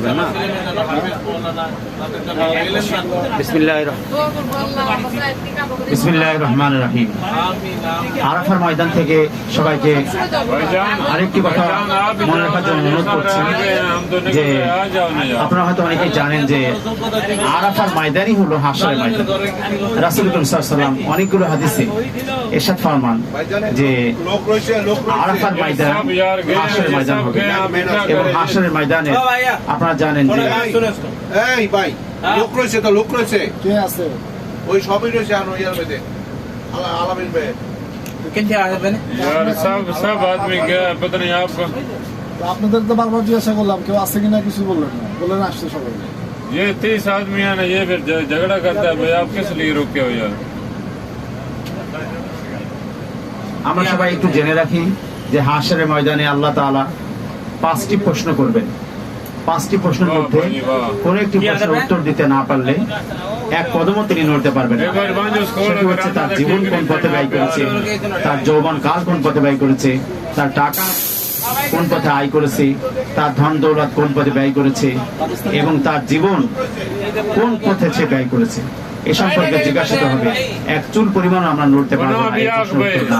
对嘛。রহমান রাহিম। আরাফার ময়দান থেকে সবাইকে আরেকটি কথা মনে রাখার জন্য অনুরোধ করছি যে আপনারা হয়তো অনেকেই জানেন যে আরাফার ময়দানই হলো হাসরের ময়দান। রাসুল সাল্লাম অনেকগুলো হাদিসে এরশাদ ফরমান যে আরাফার ময়দান হাসরের ময়দান হবে। এবং হাসরের ময়দানে আপনারা জানেন যে এই ভাই লোক রয়েছে তো লোক রয়েছে কে আছে ওই সবই রয়েছে আর ইয়ার মধ্যে আলা- আলামিন ভাই यार सब सब आदमी गया पता नहीं आपको তো আপনাদের তো বারবার জিজ্ঞাসা করলাম কেউ আছে কিনা কিছু বললেন না বললেন আসছে সবাই ये तीस आदमी है ना ये फिर झ- झगड़ा करता है भाई आप किस लिए रुके हो यार আমরা সবাই একটু জেনে রাখি যে হাসরের ময়দানে আল্লাহ তাআলা পাঁচটি প্রশ্ন করবেন পাঁচটি প্রশ্নের মধ্যে কোন একটি প্রশ্নের উত্তর দিতে না পারলে এক কদমও তিনি নড়তে পারবেন না। সেটি হচ্ছে তার জীবন কোন পথে ব্যয় করেছে তার যৌবন কাল কোন পথে ব্যয় করেছে তার টাকা কোন পথে আয় করেছে তার ধন দৌলত কোন পথে ব্যয় করেছে এবং তার জীবন কোন পথে সে ব্যয় করেছে। এ সম্পর্কে জিজ্ঞাসিত হবে। এক চুল পরিমাণ আমরা নড়তে পারব না